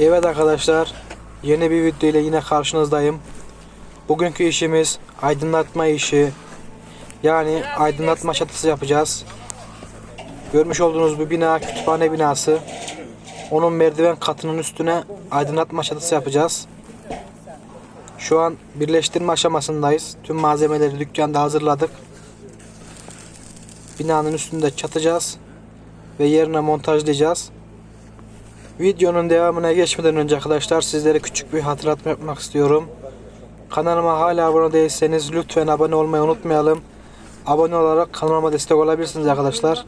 Evet arkadaşlar, yeni bir video ile yine karşınızdayım. Bugünkü işimiz aydınlatma işi. Yani aydınlatma çatısı yapacağız. Görmüş olduğunuz bu bina kütüphane binası. Onun merdiven katının üstüne aydınlatma çatısı yapacağız. Şu an birleştirme aşamasındayız. Tüm malzemeleri dükkanda hazırladık. Binanın üstünde çatacağız ve yerine montajlayacağız. Videonun devamına geçmeden önce arkadaşlar sizlere küçük bir hatırlatma yapmak istiyorum. Kanalıma hala abone değilseniz lütfen abone olmayı unutmayalım. Abone olarak kanalıma destek olabilirsiniz arkadaşlar.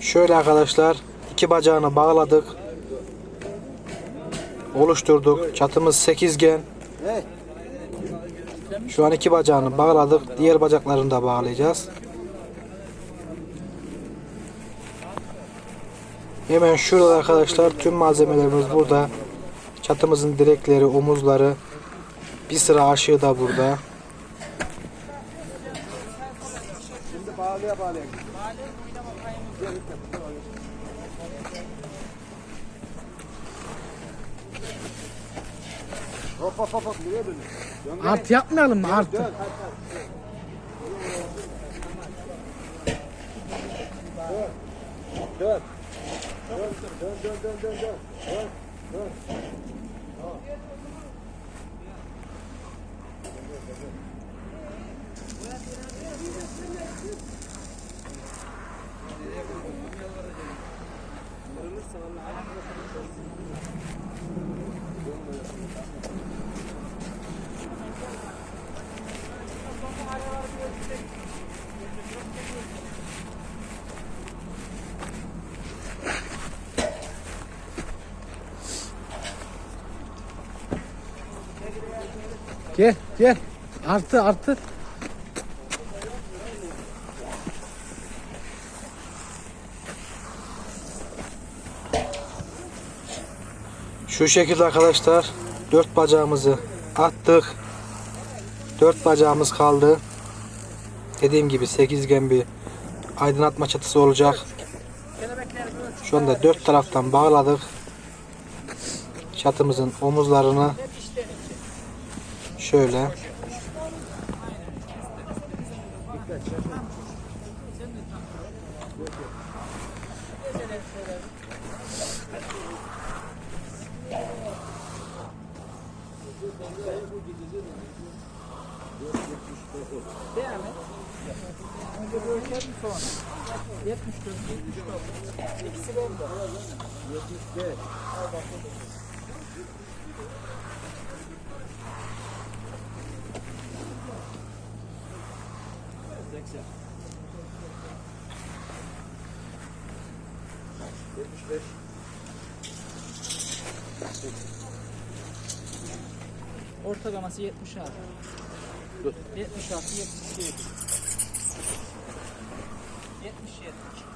Şöyle arkadaşlar iki bacağını bağladık. Oluşturduk. Çatımız sekizgen. Şu an iki bacağını bağladık. Diğer bacaklarını da bağlayacağız. Hemen şurada arkadaşlar tüm malzemelerimiz burada. Çatımızın direkleri, omuzları, bir sıra aşığı da burada. Hop hop hop hop nereye dönüyorsun? Artı yapmayalım mı? Artı. Dön. Dön. Dön dön dön dön dön dön. Dön. Dön. Gel gel. Artı artı. Şu şekilde arkadaşlar dört bacağımızı attık. Dört bacağımız kaldı. Dediğim gibi sekizgen bir aydınlatma çatısı olacak. Şu anda dört taraftan bağladık. Çatımızın omuzlarını şöyle 80. 75. 80. Orta gaması 70 abi. Dur. 76, 72, 70. 70, 70.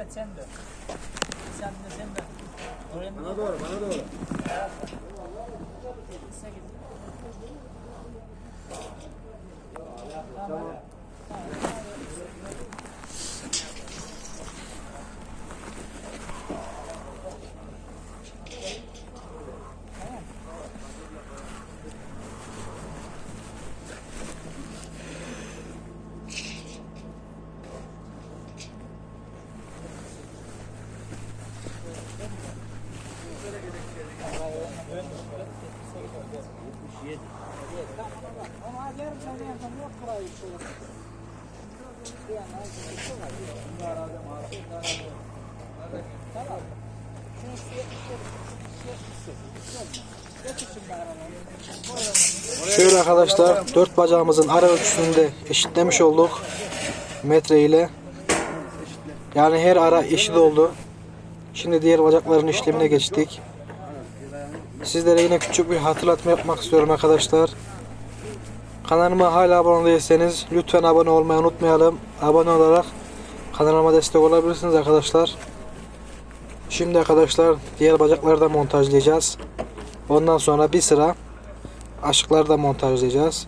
Güzel sen dön. Sen de sen. Oraya Bana doğru, bana doğru. 78. Tamam. Yedi, tamam, ona bak. Ama yarım sene yandan yok burayı şöyle. Yani, çok az. Bunlar adam altı, bunlar adam. Tamam. Şunu suya Şöyle arkadaşlar dört bacağımızın ara ölçüsünü de eşitlemiş olduk metre ile. Yani her ara eşit oldu. Şimdi diğer bacakların işlemine geçtik. Sizlere yine küçük bir hatırlatma yapmak istiyorum arkadaşlar. Kanalıma hala abone değilseniz lütfen abone olmayı unutmayalım. Abone olarak kanalıma destek olabilirsiniz arkadaşlar. Şimdi arkadaşlar diğer bacakları da montajlayacağız. Ondan sonra bir sıra aşıkları da montajlayacağız.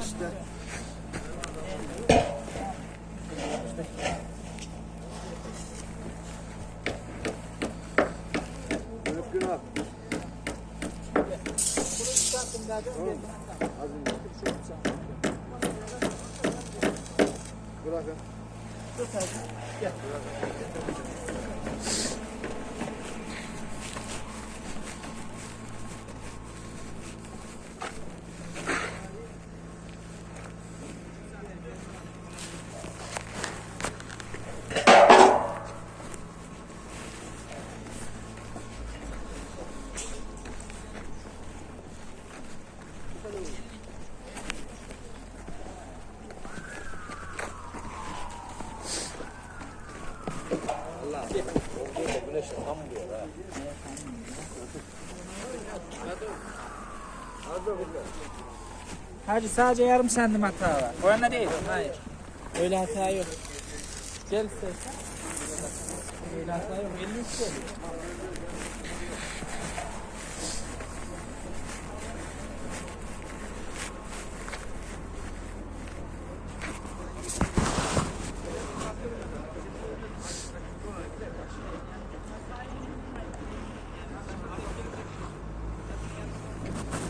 Şu. Yok günah. Az önce. Bırakın. Hacı sadece yarım santim hata var. O yana değil. Hayır. Öyle hata yok. Gel istersen. Öyle hata yok. 53 geliyor.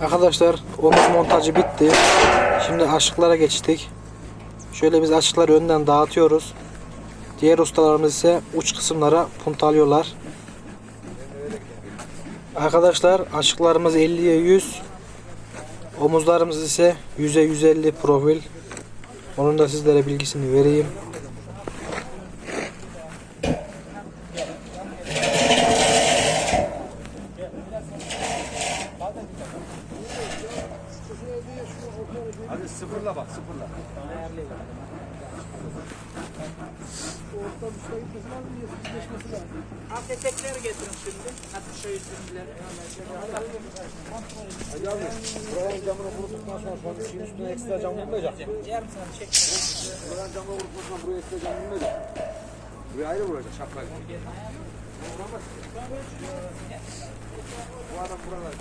Arkadaşlar omuz montajı bitti. Şimdi aşıklara geçtik. Şöyle biz aşıkları önden dağıtıyoruz. Diğer ustalarımız ise uç kısımlara puntalıyorlar. Arkadaşlar aşıklarımız 50'ye 100. Omuzlarımız ise 100'e 150 profil. Onun da sizlere bilgisini vereyim. Alt etekleri getirin şimdi. Hadi şu üstünleri. Hadi abi. Buranın camını kuruttuktan sonra sonra şeyin üstüne ekstra cam vurmayacak. Yarım santim çek. Buranın camını kuruttuktan sonra buraya ekstra cam vurmayacak. Buraya ayrı vuracak şapkayla. Bu adam buralar.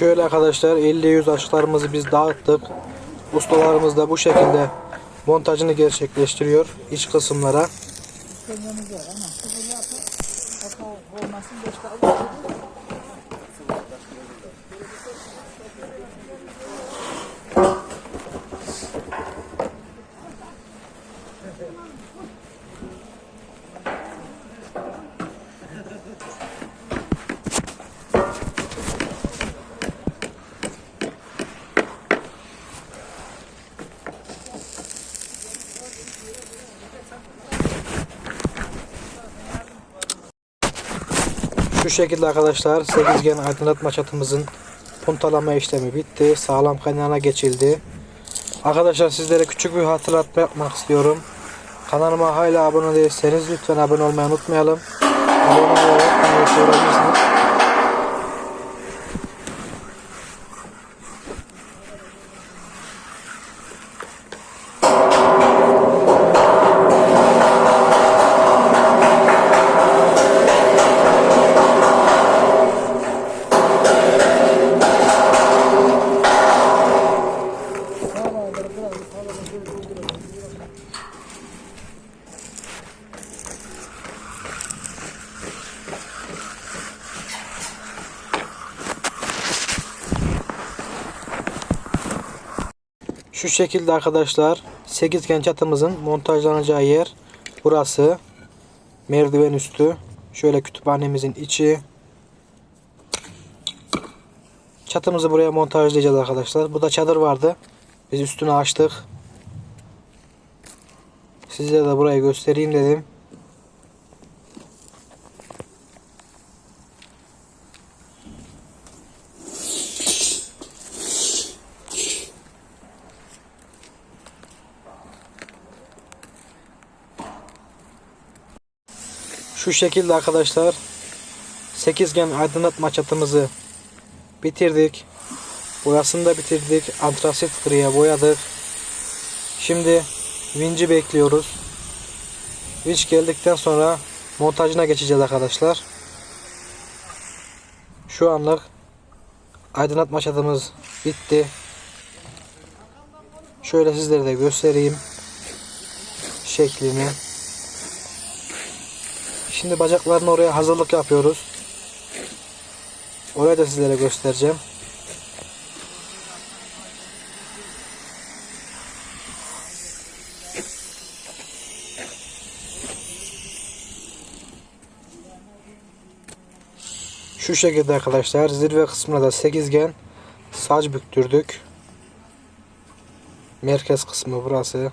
Şöyle arkadaşlar 50-100 aşılarımızı biz dağıttık. Ustalarımız da bu şekilde montajını gerçekleştiriyor iç kısımlara. Şu şekilde arkadaşlar sekizgen aydınlatma çatımızın puntalama işlemi bitti. Sağlam kaynağına geçildi. Arkadaşlar sizlere küçük bir hatırlatma yapmak istiyorum. Kanalıma hala abone değilseniz lütfen abone olmayı unutmayalım. Abone olarak bana Şu şekilde arkadaşlar sekizgen çatımızın montajlanacağı yer burası. Merdiven üstü. Şöyle kütüphanemizin içi. Çatımızı buraya montajlayacağız arkadaşlar. Bu da çadır vardı. Biz üstünü açtık. Size de burayı göstereyim dedim. Şu şekilde arkadaşlar sekizgen aydınlatma çatımızı bitirdik. Boyasını da bitirdik. Antrasit griye boyadık. Şimdi vinci bekliyoruz. Vinç geldikten sonra montajına geçeceğiz arkadaşlar. Şu anlık aydınlatma çatımız bitti. Şöyle sizlere de göstereyim şeklini. Şimdi bacaklarını oraya hazırlık yapıyoruz. Orayı da sizlere göstereceğim. Şu şekilde arkadaşlar zirve kısmına da sekizgen saç büktürdük. Merkez kısmı burası.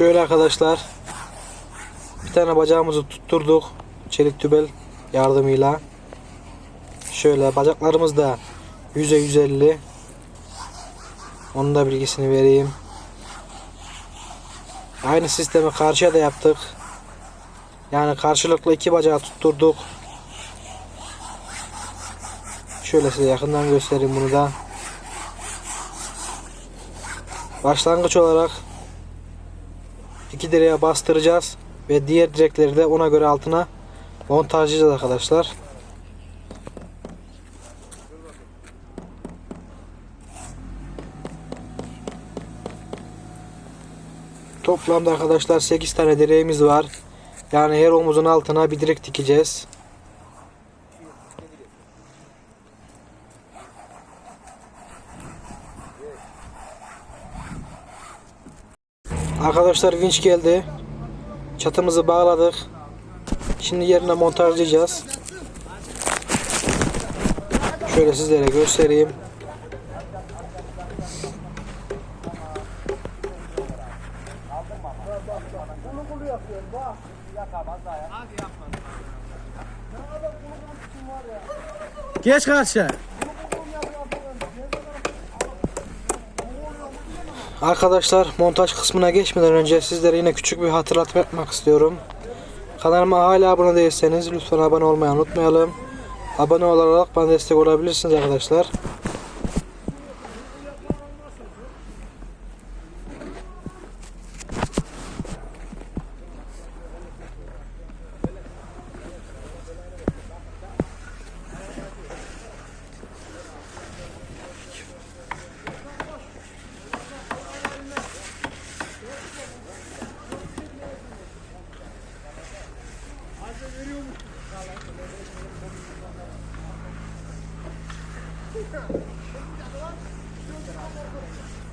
Şöyle arkadaşlar bir tane bacağımızı tutturduk çelik tübel yardımıyla. Şöyle bacaklarımız da yüze 150. Onun da bilgisini vereyim. Aynı sistemi karşıya da yaptık. Yani karşılıklı iki bacağı tutturduk. Şöyle size yakından göstereyim bunu da. Başlangıç olarak iki direğe bastıracağız ve diğer direkleri de ona göre altına montajlayacağız arkadaşlar. Toplamda arkadaşlar 8 tane direğimiz var. Yani her omuzun altına bir direk dikeceğiz. Arkadaşlar vinç geldi. Çatımızı bağladık. Şimdi yerine montajlayacağız. Şöyle sizlere göstereyim. Geç karşı. Arkadaşlar montaj kısmına geçmeden önce sizlere yine küçük bir hatırlatma yapmak istiyorum. Kanalıma hala abone değilseniz lütfen abone olmayı unutmayalım. Abone olarak bana destek olabilirsiniz arkadaşlar.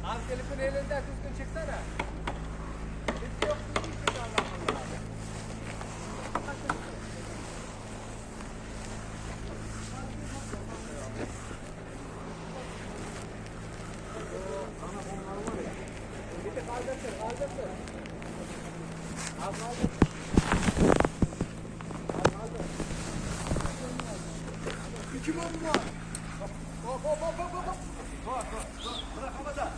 Az telefon elinde düzgün çıksana. Hiç yok mu? Hiç yok Allah Allah. İki bomba. Hop hop hop hop hop. Bak bak bak. Bırak havada.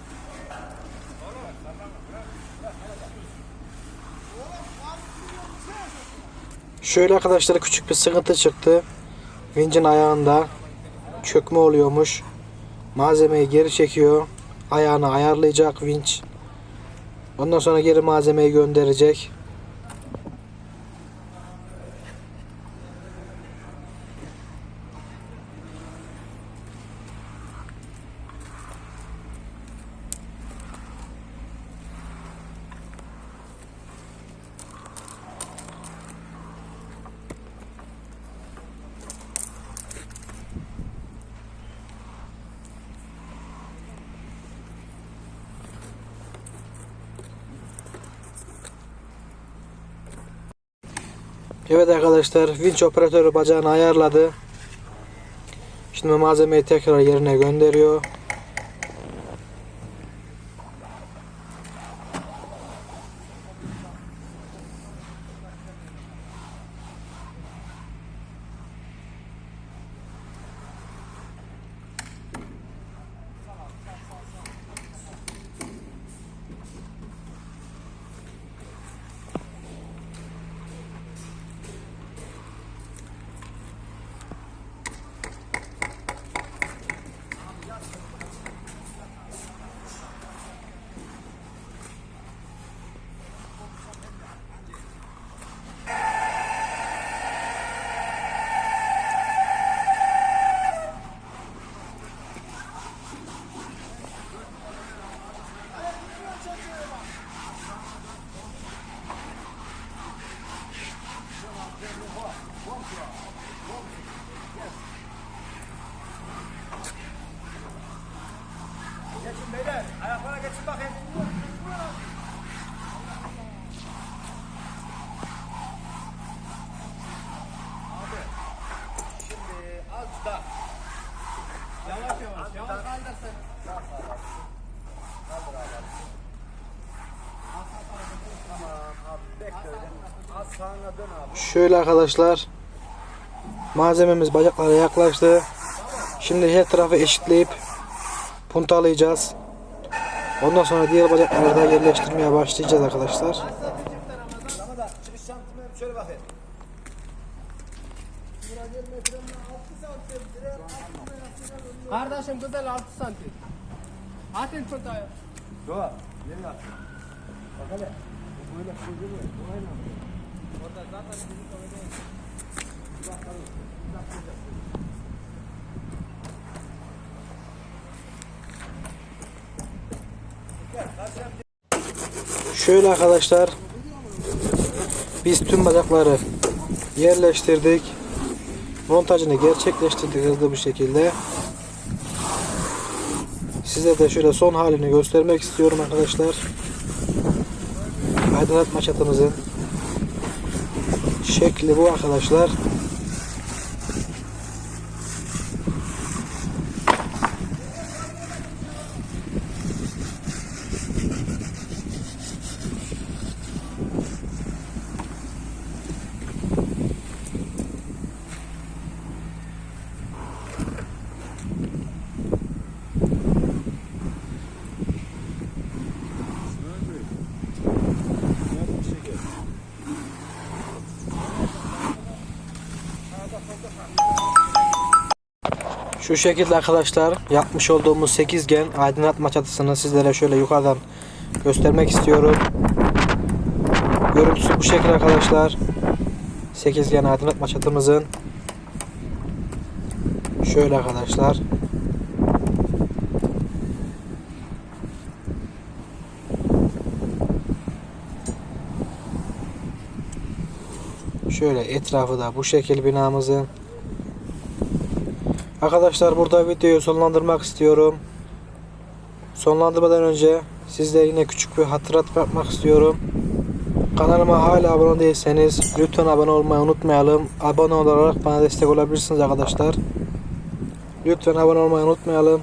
Şöyle arkadaşlar küçük bir sıkıntı çıktı. Vincin ayağında çökme oluyormuş. Malzemeyi geri çekiyor. Ayağını ayarlayacak vinç. Ondan sonra geri malzemeyi gönderecek. Evet arkadaşlar vinç operatörü bacağını ayarladı. Şimdi malzemeyi tekrar yerine gönderiyor. Şöyle arkadaşlar malzememiz bacaklara yaklaştı. Şimdi her tarafı eşitleyip puntalayacağız. Ondan sonra diğer bacakları da yerleştirmeye başlayacağız arkadaşlar. Kardeşim güzel 6 santim. Atın tutayı. Doğa. Nereye attın? Bak hele. Bu böyle şey değil mi? Orada zaten bizim öyle. Şöyle arkadaşlar biz tüm bacakları yerleştirdik. Montajını gerçekleştirdik hızlı bir şekilde. Size de şöyle son halini göstermek istiyorum arkadaşlar. Aydınlatma çatımızın şekli bu arkadaşlar. Şu şekilde arkadaşlar yapmış olduğumuz sekizgen aydınlatma çatısını sizlere şöyle yukarıdan göstermek istiyorum. Görüntüsü bu şekilde arkadaşlar. Sekizgen aydınlatma çatımızın. Şöyle arkadaşlar. Şöyle etrafı da bu şekil binamızın. Arkadaşlar burada videoyu sonlandırmak istiyorum. Sonlandırmadan önce sizlere yine küçük bir hatırlat bırakmak istiyorum. Kanalıma hala abone değilseniz lütfen abone olmayı unutmayalım. Abone olarak bana destek olabilirsiniz arkadaşlar. Lütfen abone olmayı unutmayalım.